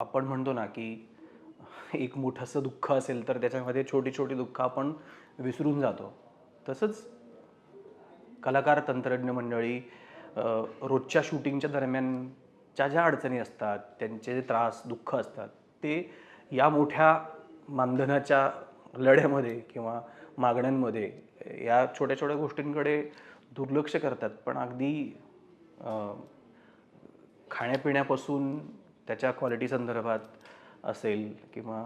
आपण म्हणतो ना की एक मोठंसं दुःख असेल तर त्याच्यामध्ये छोटी छोटी दुःख आपण विसरून जातो. तसंच कलाकार तंत्रज्ञ मंडळी रोजच्या शूटिंगच्या दरम्यानच्या ज्या अडचणी असतात त्यांचे जे त्रास दुःख असतात ते या मोठ्या मानधनाच्या लढ्यामध्ये किंवा मागण्यांमध्ये या छोट्या छोट्या गोष्टींकडे दुर्लक्ष करतात. पण अगदी खाण्यापिण्यापासून त्याच्या क्वालिटी संदर्भात असेल किंवा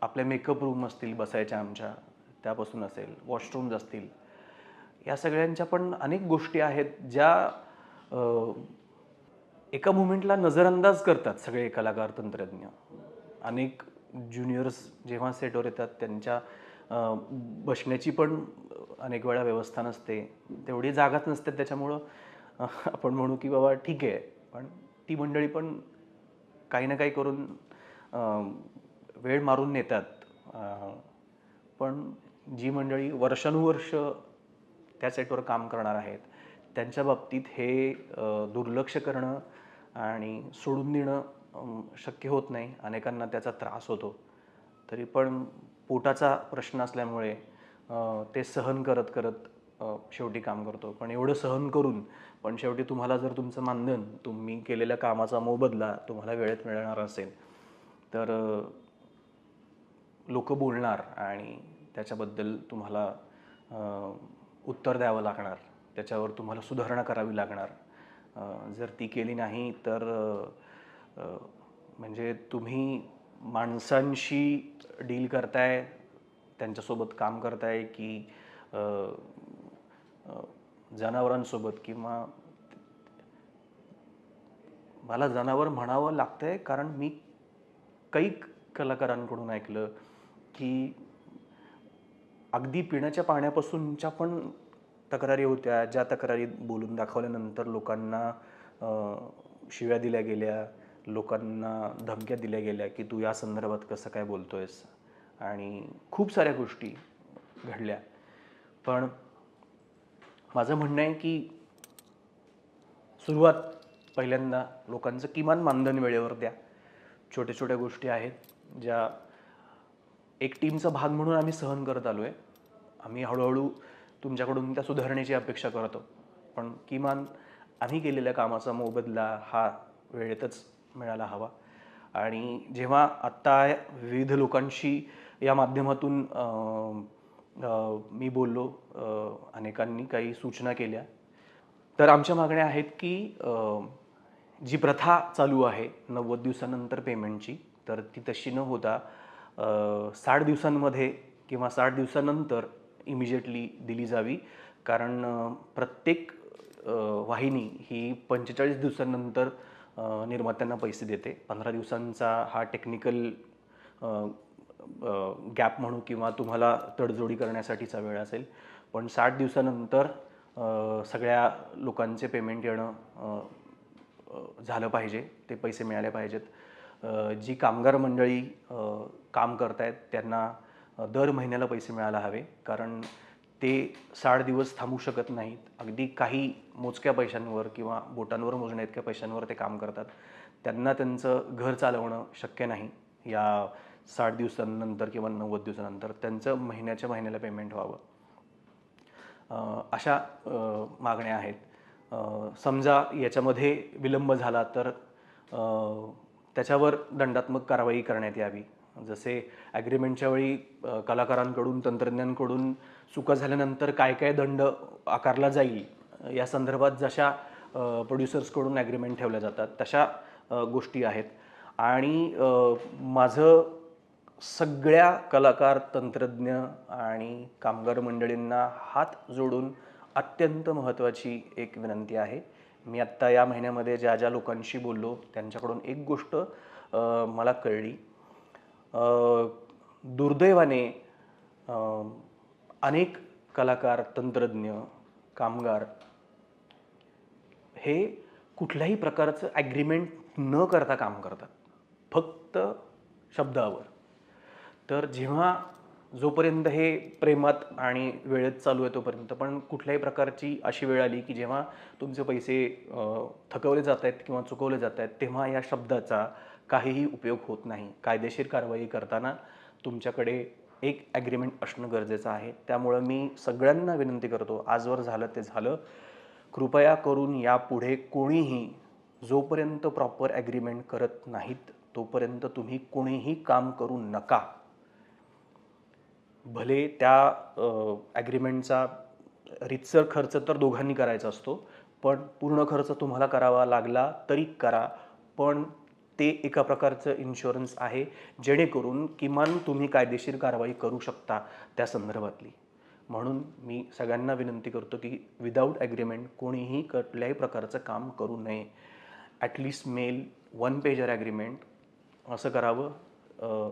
आपल्या मेकअप रूम असतील बसायच्या आमच्या त्यापासून असेल वॉशरूम्स असतील या सगळ्यांच्या पण अनेक गोष्टी आहेत ज्या एका मुमेंटला नजरअंदाज करतात सगळे कलाकार तंत्रज्ञ. अनेक ज्युनियर्स जेव्हा सेटवर येतात त्यांच्या बसण्याची पण अनेक वेळा व्यवस्था नसते. तेवढी जागाच नसते त्याच्यामुळं आपण म्हणू की बाबा ठीक आहे पण ती मंडळी पण काही ना काही करून वेळ मारून नेतात. पण जी मंडळी वर्षानुवर्ष त्या सेटवर काम करणार आहेत त्यांच्या बाबतीत हे दुर्लक्ष करणं आणि सोडून देणं शक्य होत नाही. अनेकांना त्याचा त्रास होतो. तरी पण पोटाचा प्रश्न असल्यामुळे ते सहन करत करत शेवटी काम करतो. पण एवढं सहन करून पण शेवटी तुम्हाला जर तुमचं मानधन तुम्ही केलेल्या कामाचा मोबदला तुम्हाला वेळेत मिळणार असेल. तर लोक बोलणार आणि त्याच्याबद्दल तुम्हाला उत्तर द्यावं लागणार. त्याच्यावर तुम्हाला सुधारणा करावी लागणार. जर ती केली नाही तर म्हणजे तुम्ही माणसांशी डील करताय त्यांच्यासोबत काम करताय की जनावरांसोबत किंवा मला जनावर म्हणावं लागतंय कारण मी काही कलाकारांकडून ऐकलं की अगदी पिण्याच्या पाण्यापासूनच्या पण तक्रारी होत्या. ज्या तक्रारी बोलून दाखवल्यानंतर लोकांना शिव्या दिल्या गेल्या. लोकांना धमक्या दिल्या गेल्या की तू या संदर्भात कसं काय बोलतोयस? आणि खूप साऱ्या गोष्टी घडल्या. पण माझं म्हणणं आहे की सुरुवात पहिल्यांदा लोकांचं किमान मानधन वेळेवर द्या. छोट्या छोट्या गोष्टी आहेत ज्या एक टीमचा भाग म्हणून आम्ही सहन करत आलो आहे आम्ही हळूहळू तुमच्याकडून त्या सुधारणेची अपेक्षा करतो. पण किमान आम्ही केलेल्या कामाचा मोबदला हा वेळेतच मिळायला हवा. आणि जेव्हा आत्ता विविध लोकांशी या माध्यमातून मी बोललो अनेकांनी काही सूचना केल्या. तर आमच्या मागण्या आहेत की जी प्रथा चालू आहे नव्वद दिवसानंतर पेमेंटची तर ती तशी न होता साठ दिवसांमध्ये किंवा साठ दिवसानंतर इमिजिएटली दिली जावी. कारण प्रत्येक वाहिनी ही पंचेचाळीस दिवसांनंतर निर्मात्यांना पैसे देते. पंधरा दिवसांचा हा टेक्निकल गॅप म्हणू किंवा तुम्हाला तडजोडी करण्यासाठीचा वेळ असेल. पण साठ दिवसानंतर सगळ्या लोकांचे पेमेंट येणं झालं पाहिजे. ते पैसे मिळाले पाहिजेत. जी कामगार मंडळी काम करतायत त्यांना दर महिन्याला पैसे मिळायला हवे. कारण ते साठ दिवस थांबू शकत नाहीत. अगदी काही मोजक्या पैशांवर किंवा बोटांवर मोजण्या इतक्या पैशांवर ते काम करतात. त्यांना त्यांचं घर चालवणं शक्य नाही. या साठ दिवसांनंतर किंवा नव्वद दिवसानंतर त्यांचं महिन्याच्या महिन्याला पेमेंट व्हावं. अशा मागण्या आहेत. समजा याच्यामध्ये विलंब झाला तर त्याच्यावर दंडात्मक कारवाई करण्यात यावी. जसे ॲग्रीमेंटच्या वेळी कलाकारांकडून तंत्रज्ञांकडून चुका झाल्यानंतर काय काय दंड आकारला जाईल या संदर्भात जशा प्रोड्युसर्सकडून ॲग्रीमेंट ठेवल्या जातात तशा गोष्टी आहेत. आणि माझं सगळ्या कलाकार तंत्रज्ञ आणि कामगार मंडळींना हात जोडून अत्यंत महत्त्वाची एक विनंती आहे. मी आत्ता या महिन्यामध्ये ज्या ज्या लोकांशी बोललो त्यांच्याकडून एक गोष्ट मला कळली. दुर्दैवाने अनेक कलाकार तंत्रज्ञ कामगार हे कुठल्याही प्रकारचं ॲग्रीमेंट न करता काम करतात. फक्त शब्दावर. तर जेव्हा जोपर्यंत हे प्रेमात आणि वेळेत चालू आहे तोपर्यंत पण कुठल्याही प्रकारची अशी वेळ आली की जेव्हा तुमचे पैसे थकवले जात आहेत किंवा चुकवले जात आहेत तेव्हा या शब्दाचा काहीही उपयोग होत नाही. कायदेशीर कारवाई करताना तुमच्याकडे एक ॲग्रीमेंट असणं गरजेचं आहे. त्यामुळं मी सगळ्यांना विनंती करतो आजवर झालं ते झालं. कृपया करून यापुढे कोणीही जोपर्यंत प्रॉपर ॲग्रीमेंट करत नाहीत तोपर्यंत तुम्ही कोणीही काम करू नका. भले त्या ॲग्रीमेंटचा रितसर खर्च तर दोघांनी करायचा असतो पण पूर्ण खर्च तुम्हाला करावा लागला तरी करा पण ते एका प्रकारचं इन्शुरन्स आहे जेणेकरून किमान तुम्ही कायदेशीर कारवाई करू शकता त्या संदर्भातली. म्हणून मी सगळ्यांना विनंती करतो की विदाऊट ॲग्रीमेंट कोणीही कुठल्याही प्रकारचं काम करू नये. At least mail one pager agreement असं करावं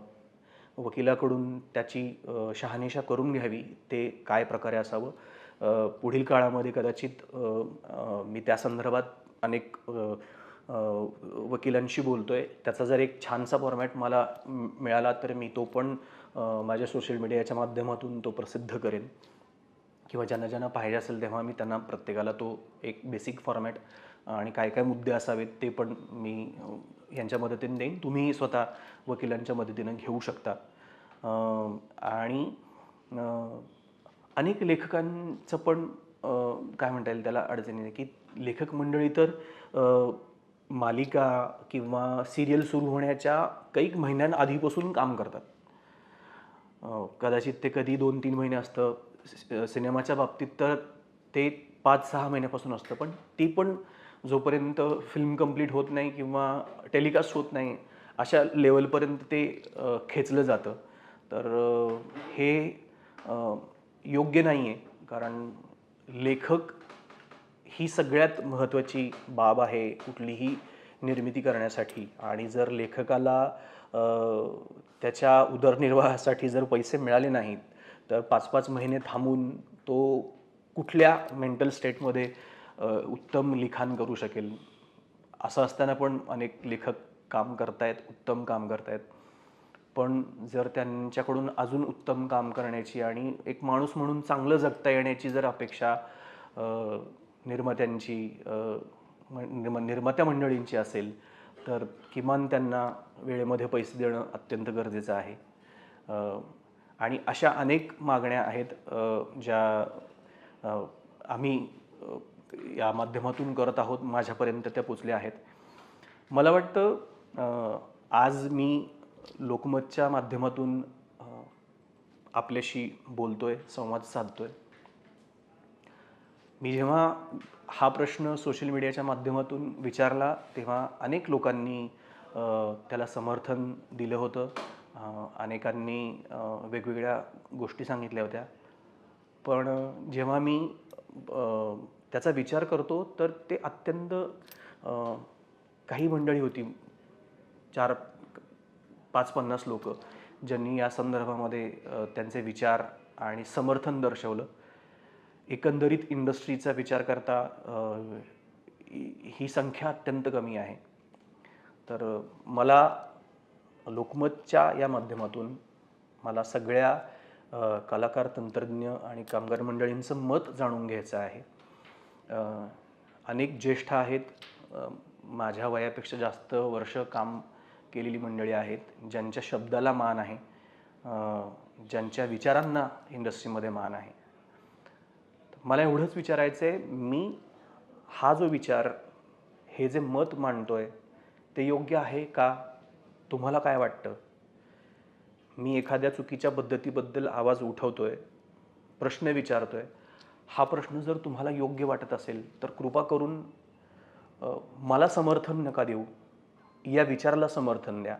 वकिलाकडून त्याची शहानिशा करून घ्यावी ते काय प्रकारे असावं? पुढील काळामध्ये कदाचित मी त्या संदर्भात अनेक वकिलांशी बोलतो आहे त्याचा जर एक छानसा फॉर्मॅट मला मिळाला तर मी तो पण माझ्या सोशल मीडियाच्या माध्यमातून तो प्रसिद्ध करेन. किंवा ज्यांना ज्यांना पाहिजे असेल तेव्हा मी त्यांना प्रत्येकाला तो एक बेसिक फॉर्मॅट आणि काय काय मुद्दे असावेत ते पण मी यांच्या मदतीने देईन. तुम्ही स्वतः वकिलांच्या मदतीनं घेऊ शकता. आणि अनेक लेखकांचं पण काय म्हणता येईल त्याला अडचणी आहे की लेखक मंडळी तर मालिका किंवा सिरियल सुरू होण्याच्या काही महिन्यांआधीपासून काम करतात. कदाचित ते कधी दोन तीन महिने असतं. सि- सिनेमाच्या बाबतीत तर ते पाच सहा महिन्यापासून असतं पण ती पण जोपर्यंत फिल्म कंप्लीट होत नाही किंवा टेलिकास्ट होत नाही अशा लेवलपर्यंत ते खेचलं जातं. तर हे योग्य नाही आहे कारण लेखक ही सगळ्यात महत्त्वाची बाब आहे कुठलीही निर्मिती करण्यासाठी. आणि जर लेखकाला त्याच्या उदरनिर्वाहासाठी जर पैसे मिळाले नाहीत तर पाच पाच महिने थांबून तो कुठल्या मेंटल स्टेटमध्ये उत्तम लिखाण करू शकेल. असं असताना पण अनेक लेखक काम करतायत उत्तम काम करतायत. पण जर त्यांच्याकडून अजून उत्तम काम करण्याची आणि एक माणूस म्हणून चांगलं जगता येण्याची जर अपेक्षा निर्मात्यांची निर्म- निर्मात्या मंडळींची असेल तर किमान त्यांना वेळेमध्ये पैसे देणं अत्यंत गरजेचं आहे. आणि अशा अनेक मागण्या आहेत ज्या आम्ही या माध्यमातून करत आहोत माझ्यापर्यंत त्या पोचल्या आहेत. मला वाटतं आज मी लोकमतच्या माध्यमातून आपल्याशी बोलतोय संवाद साधतोय. मी जेव्हा हा प्रश्न सोशल मीडियाच्या माध्यमातून विचारला तेव्हा अनेक लोकांनी त्याला समर्थन दिलं होतं. अनेकांनी वेगवेगळ्या गोष्टी सांगितल्या होत्या. पण जेव्हा मी त्याचा विचार करतो तर ते अत्यंत काही मंडळी होती. चार पाच पन्नास लोक ज्यांनी या संदर्भामध्ये त्यांचे विचार आणि समर्थन दर्शवलं. एकंदरीत इंडस्ट्रीचा विचार करता ही संख्या अत्यंत कमी आहे. तर मला लोकमतच्या या माध्यमातून मला सगळ्या कलाकार तंत्रज्ञ आणि कामगार मंडळींचं मत जाणून घ्यायचं आहे. अनेक ज्येष्ठ आहेत. माझ्या वयापेक्षा जास्त वर्ष काम केलेली मंडळी आहेत. ज्यांच्या शब्दाला मान आहे. ज्यांच्या विचारांना इंडस्ट्रीमध्ये मान आहे. मला एवढंच विचारायचं आहे मी हा जो विचार हे जे मत मांडतो आहे ते योग्य आहे का? तुम्हाला काय वाटतं? मी एखाद्या चुकीच्या पद्धतीबद्दल आवाज उठवतो आहे प्रश्न विचारतो आहे हा प्रश्न जर तुम्हाला योग्य वाटत असेल तर कृपा करून मला समर्थन नका देऊ. या विचाराला समर्थन द्या.